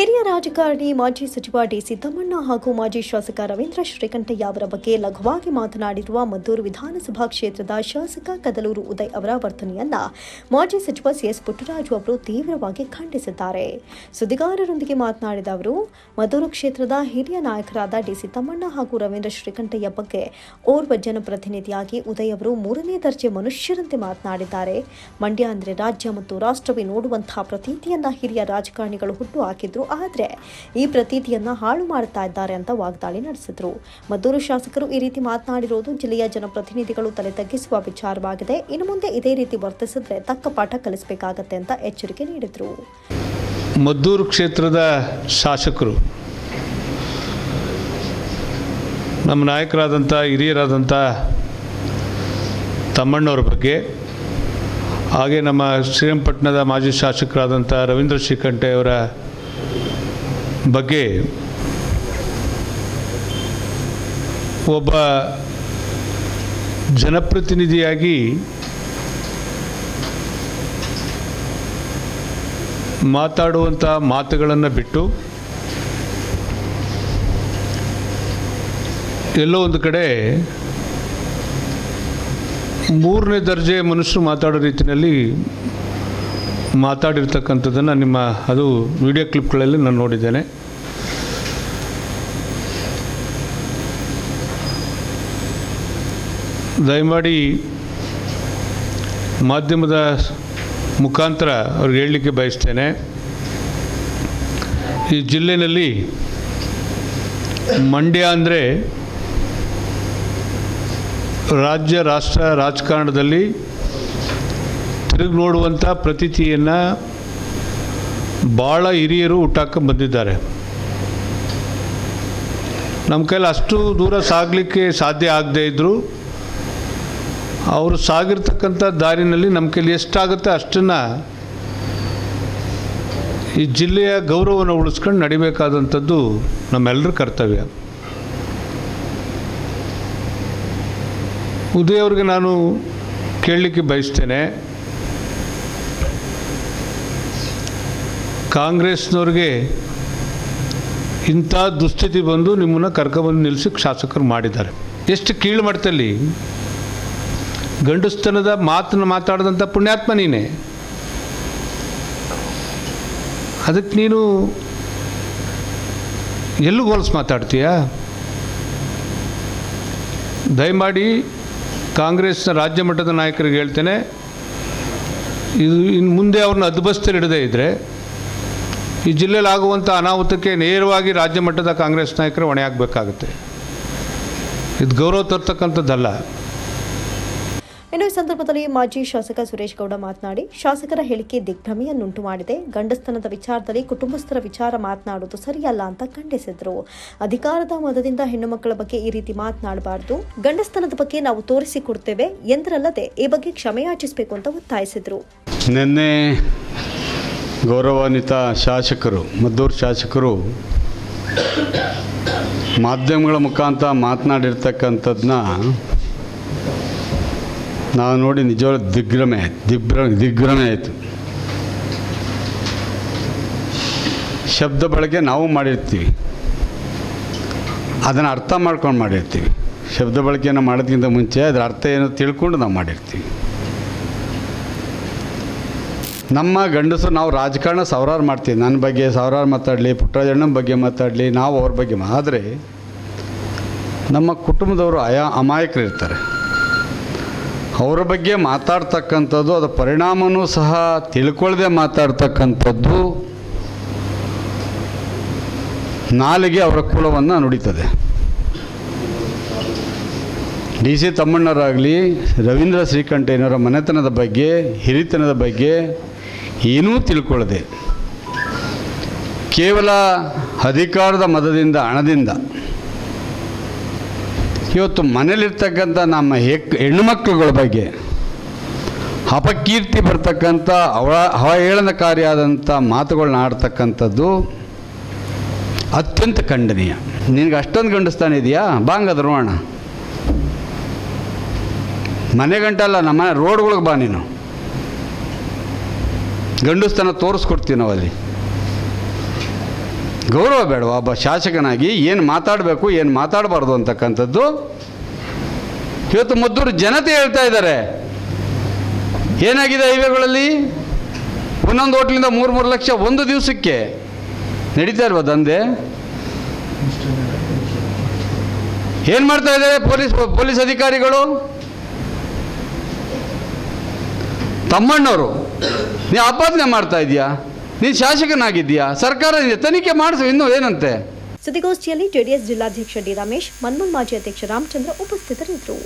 ಹಿರಿಯ ರಾಜಕಾರಣಿ ಮಾಜಿ ಸಚಿವ ಡಿ ತಮ್ಮಣ್ಣ ಹಾಗೂ ಮಾಜಿ ಶಾಸಕ ರವೀಂದ್ರ ಶ್ರೀಕಂಠಯ್ಯ ಅವರ ಬಗ್ಗೆ ಲಘುವಾಗಿ ಮಾತನಾಡಿರುವ ಮದ್ದೂರು ವಿಧಾನಸಭಾ ಕ್ಷೇತ್ರದ ಶಾಸಕ ಕದಲೂರು ಉದಯ್ ಅವರ ವರ್ತನೆಯನ್ನ ಮಾಜಿ ಸಚಿವ ಸಿಎಸ್ ಪುಟ್ಟರಾಜು ಅವರು ತೀವ್ರವಾಗಿ ಖಂಡಿಸಿದ್ದಾರೆ. ಸುದ್ದಿಗಾರರೊಂದಿಗೆ ಮಾತನಾಡಿದ ಅವರು, ಮದ್ದೂರು ಕ್ಷೇತ್ರದ ಹಿರಿಯ ನಾಯಕರಾದ ಡಿ ತಮ್ಮಣ್ಣ ಹಾಗೂ ರವೀಂದ್ರ ಶ್ರೀಕಂಠಯ್ಯ ಬಗ್ಗೆ ಓರ್ವ ಜನಪ್ರತಿನಿಧಿಯಾಗಿ ಉದಯ್ ಅವರು ಮೂರನೇ ದರ್ಜೆ ಮನುಷ್ಯರಂತೆ ಮಾತನಾಡಿದ್ದಾರೆ. ಮಂಡ್ಯ ಅಂದರೆ ರಾಜ್ಯ ಮತ್ತು ರಾಷ್ಟ್ರವೇ ನೋಡುವಂತಹ ಪ್ರತೀತಿಯನ್ನ ಹಿರಿಯ ರಾಜಕಾರಣಿಗಳು ಹುಟ್ಟು ಹಾಕಿದ್ರು. ಆದರೆ ಈ ಪ್ರತೀತಿಯನ್ನು ಹಾಳು ಮಾಡ್ತಾ ಇದ್ದಾರೆ ಅಂತ ವಾಗ್ದಾಳಿ ನಡೆಸಿದರು. ಮದ್ದೂರು ಶಾಸಕರು ಈ ರೀತಿ ಮಾತನಾಡಿರುವುದು ಜಿಲ್ಲೆಯ ಜನಪ್ರತಿನಿಧಿಗಳು ತಲೆ ತಗ್ಗಿಸುವ ವಿಚಾರವಾಗಿದೆ. ಇನ್ನು ಮುಂದೆ ಇದೇ ರೀತಿ ವರ್ತಿಸಿದ್ರೆ ತಕ್ಕ ಪಾಠ ಕಲಿಸಬೇಕಾಗತ್ತೆ ಅಂತ ಎಚ್ಚರಿಕೆ ನೀಡಿದರು. ಮದ್ದೂರು ಕ್ಷೇತ್ರದ ಶಾಸಕರು, ನಮ್ಮ ನಾಯಕರಾದಂಥ, ಹಿರಿಯರಾದಂಥ ತಮ್ಮಣ್ಣವ್ರ ಬಗ್ಗೆ, ಹಾಗೆ ನಮ್ಮ ಶ್ರೀರಂಗಪಟ್ಟಣದ ಮಾಜಿ ಶಾಸಕರಾದಂಥ ರವೀಂದ್ರ ಶ್ರೀಕಂಠೆ ಅವರ ಬಗ್ಗೆ ಒಬ್ಬ ಜನಪ್ರತಿನಿಧಿಯಾಗಿ ಮಾತಾಡುವಂಥ ಮಾತುಗಳನ್ನು ಬಿಟ್ಟು ಎಲ್ಲೋ ಒಂದು ಕಡೆ ಮೂರನೇ ದರ್ಜೆ ಮನುಷ್ಯರು ಮಾತಾಡೋ ರೀತಿಯಲ್ಲಿ ಮಾತಾಡಿರ್ತಕ್ಕಂಥದ್ದನ್ನು ನಿಮ್ಮ, ಅದು ವಿಡಿಯೋ ಕ್ಲಿಪ್ಗಳಲ್ಲಿ ನಾನು ನೋಡಿದ್ದೇನೆ. ದಯಮಾಡಿ ಮಾಧ್ಯಮದ ಮುಖಾಂತರ ಅವ್ರಿಗೆ ಹೇಳಲಿಕ್ಕೆ ಬಯಸ್ತೇನೆ. ಈ ಜಿಲ್ಲೆಯಲ್ಲಿ ಮಂಡ್ಯ ಅಂದರೆ ರಾಜ್ಯ, ರಾಷ್ಟ್ರ ರಾಜಕಾರಣದಲ್ಲಿ ತಿರುಗಿ ನೋಡುವಂಥ ಪ್ರತೀತಿಯನ್ನು ಭಾಳ ಹಿರಿಯರು ಹುಟ್ಟಾಕ ಬಂದಿದ್ದಾರೆ. ನಮ್ಮ ಕೈಲಿ ಅಷ್ಟು ದೂರ ಸಾಗಲಿಕ್ಕೆ ಸಾಧ್ಯ ಆಗದೇ ಇದ್ದರು ಅವರು ಸಾಗಿರ್ತಕ್ಕಂಥ ದಾರಿನಲ್ಲಿ ನಮ್ಮ ಕೈಲಿ ಎಷ್ಟಾಗುತ್ತೆ ಅಷ್ಟನ್ನು ಈ ಜಿಲ್ಲೆಯ ಗೌರವವನ್ನು ಉಳಿಸ್ಕೊಂಡು ನಡಿಬೇಕಾದಂಥದ್ದು ನಮ್ಮೆಲ್ಲರ ಕರ್ತವ್ಯ. ಉದಯ್ ಅವ್ರಿಗೆ ನಾನು ಕೇಳಲಿಕ್ಕೆ ಬಯಸ್ತೇನೆ. ಕಾಂಗ್ರೆಸ್ನವ್ರಿಗೆ ಇಂಥ ದುಸ್ಥಿತಿ ಬಂದು ನಿಮ್ಮನ್ನು ಕರ್ಕೊಬಂದು ನಿಲ್ಲಿಸಿ ಶಾಸಕರು ಮಾಡಿದ್ದಾರೆ. ಎಷ್ಟು ಕೀಳು ಮಟ್ಟದಲ್ಲಿ ಗಂಡುಸ್ತನದ ಮಾತನ್ನು ಮಾತಾಡಿದಂಥ ಪುಣ್ಯಾತ್ಮ ನೀನೇ. ಅದಕ್ಕೆ ನೀನು ಎಲ್ಲೂ ಹೋಲ್ಸ್ ಮಾತಾಡ್ತೀಯಾ? ದಯಮಾಡಿ ಕಾಂಗ್ರೆಸ್ನ ರಾಜ್ಯ ಮಟ್ಟದ ನಾಯಕರಿಗೆ ಹೇಳ್ತೇನೆ, ಇದು ಇನ್ನು ಮುಂದೆ ಅವ್ರನ್ನ ಅದ್ಬಸ್ತಲ್ಲಿ ಹಿಡದೇ ಇದ್ದರೆ ಈ ಜಿಲ್ಲೆಯಲ್ಲಾಗುವಂಥ ಅನಾಹುತಕ್ಕೆ ನೇರವಾಗಿ ರಾಜ್ಯ ಮಟ್ಟದ ಕಾಂಗ್ರೆಸ್ ನಾಯಕರು ಹೊಣೆ ಆಗಬೇಕಾಗುತ್ತೆ ಇದು ಗೌರವ ತರ್ತಕ್ಕಂಥದ್ದಲ್ಲ. ಇನ್ನು ಈ ಸಂದರ್ಭದಲ್ಲಿ ಮಾಜಿ ಶಾಸಕ ಸುರೇಶ್ ಗೌಡ ಮಾತನಾಡಿ ಶಾಸಕರ ಹೇಳಿಕೆ ದಿಗ್ಭ್ರಮೆಯನ್ನುಂಟು ಮಾಡಿದೆ. ಗಂಡಸ್ತನದ ವಿಚಾರದಲ್ಲಿ ಕುಟುಂಬಸ್ಥರ ವಿಚಾರ ಮಾತನಾಡುವುದು ಸರಿಯಲ್ಲ ಅಂತ ಖಂಡಿಸಿದ್ರು. ಅಧಿಕಾರದ ಮದದಿಂದ ಹೆಣ್ಣು ಮಕ್ಕಳ ಬಗ್ಗೆ ಈ ರೀತಿ ಮಾತನಾಡಬಾರದು. ಗಂಡಸ್ತನದ ಬಗ್ಗೆ ನಾವು ತೋರಿಸಿಕೊಡ್ತೇವೆ ಎಂದರಲ್ಲದೆ ಈ ಬಗ್ಗೆ ಕ್ಷಮೆಯಾಚಿಸಬೇಕು ಅಂತ ಒತ್ತಾಯಿಸಿದ್ರು. ನಿನ್ನೆ ಗೌರವಾನ್ವಿತ ಶಾಸಕರು, ಮದ್ದೂರು ಶಾಸಕರು, ಮಾಧ್ಯಮಗಳ ಮುಖಾಂತರ ಮಾತನಾಡಿರ್ತಕ್ಕಂಥದ್ದನ್ನ ನಾವು ನೋಡಿ ನಿಜವಾದ ದಿಗ್ಭ್ರಮೆ ಆಯ್ತು. ದಿಗ್ಭ್ರ, ದಿಗ್ಭ್ರಮೆ ಆಯಿತು. ಶಬ್ದ ಬಳಕೆ ನಾವು ಮಾಡಿರ್ತೀವಿ. ಅದನ್ನು ಅರ್ಥ ಮಾಡ್ಕೊಂಡು ಮಾಡಿರ್ತೀವಿ. ಶಬ್ದ ಬಳಕೆಯನ್ನು ಮಾಡೋದಕ್ಕಿಂತ ಮುಂಚೆ ಅದರ ಅರ್ಥ ಏನೋ ತಿಳ್ಕೊಂಡು ನಾವು ಮಾಡಿರ್ತೀವಿ. ನಮ್ಮ ಗಂಡಸು ನಾವು ರಾಜಕಾರಣ ಸಾವಿರಾರು ಮಾಡ್ತೀವಿ. ನನ್ನ ಬಗ್ಗೆ ಸಾವಿರಾರು ಮಾತಾಡಲಿ, ಪುಟ್ಟರಾಜಣ್ಣನ ಬಗ್ಗೆ ಮಾತಾಡಲಿ, ನಾವು ಅವ್ರ ಬಗ್ಗೆ ಆದರೆ ನಮ್ಮ ಕುಟುಂಬದವರು ಅಯಾ ಅಮಾಯಕರು ಇರ್ತಾರೆ. ಅವರ ಬಗ್ಗೆ ಮಾತಾಡ್ತಕ್ಕಂಥದ್ದು, ಅದರ ಪರಿಣಾಮನೂ ಸಹ ತಿಳ್ಕೊಳ್ಳದೆ ಮಾತಾಡ್ತಕ್ಕಂಥದ್ದು ನಾಲಿಗೆ ಅವರ ಕುಲವನ್ನು ನುಡಿತದೆ. ಡಿ ಸಿ ತಮ್ಮಣ್ಣರಾಗಲಿ, ರವೀಂದ್ರ ಶ್ರೀಕಂಠಯ್ಯನವರ ಮನೆತನದ ಬಗ್ಗೆ, ಹಿರಿತನದ ಬಗ್ಗೆ ಏನೂ ತಿಳ್ಕೊಳ್ಳದೆ. ಕೇವಲ ಅಧಿಕಾರದ ಮದದಿಂದ ಹಣದಿಂದ. ಇವತ್ತು ಮನೇಲಿರ್ತಕ್ಕಂಥ ನಮ್ಮ ಹೆಕ್ ಹೆಣ್ಣುಮಕ್ಕಳುಗಳ ಬಗ್ಗೆ ಅಪಕೀರ್ತಿ ಬರ್ತಕ್ಕಂಥ ಅವ ಅವಹೇಳನಕಾರಿಯಾದಂಥ ಮಾತುಗಳನ್ನ ಆಡ್ತಕ್ಕಂಥದ್ದು ಅತ್ಯಂತ ಖಂಡನೀಯ. ನಿನಗೆ ಅಷ್ಟೊಂದು ಗಂಡಸ್ತಾನ ಇದೆಯಾ? ಬಾಂಗದ ನೋಡೋಣ. ಮನೆ ಗಂಟಲ್ಲ ನಮ್ಮ ರೋಡ್ಗಳಿಗೆ ಬಾ ನೀನು. ಗಂಡಸ್ತನ ತೋರಿಸ್ಕೊಡ್ತೀವಿ ನಾವು ಅಲ್ಲಿ. ಗೌರವ ಬೇಡವಾ? ಒಬ್ಬ ಶಾಸಕನಾಗಿ ಏನು ಮಾತಾಡಬೇಕು, ಏನು ಮಾತಾಡಬಾರ್ದು ಅಂತಕ್ಕಂಥದ್ದು ಇವತ್ತು ಮದ್ದೂರು ಜನತೆ ಹೇಳ್ತಾ ಇದ್ದಾರೆ. ಏನಾಗಿದೆ ಹೈವೇಗಳಲ್ಲಿ? ಒಂದೊಂದು ಹೋಟ್ಲಿಂದ ಮೂರು ಮೂರು ಲಕ್ಷ ಒಂದು ದಿವಸಕ್ಕೆ ನಡೀತಾ ಇಲ್ವಾ ದಂಧೆ. ಏನು ಮಾಡ್ತಾ ಇದ್ದಾರೆ ಪೊಲೀಸ್ ಪೊಲೀಸ್ ಅಧಿಕಾರಿಗಳು? ತಮ್ಮಣ್ಣವರು. ನೀ ಆಪಾದನೆ ಮಾಡ್ತಾ ಇದೀಯಾ ನೀನು ಶಾಸಕನಾಗಿದ್ದೀಯಾ? ಸರ್ಕಾರ ತನಿಖೆ ಮಾಡಿಸು, ಇನ್ನೂ ಏನಂತೆ? ಸುದ್ದಿಗೋಷ್ಠಿಯಲ್ಲಿ ಜೆಡಿಎಸ್ ಜಿಲ್ಲಾಧ್ಯಕ್ಷ ಡಿ ರಮೇಶ್ ಮನ್ಮೂಲ್ ಮಾಜಿ ಅಧ್ಯಕ್ಷ ರಾಮಚಂದ್ರ ಉಪಸ್ಥಿತರಿದ್ದರು.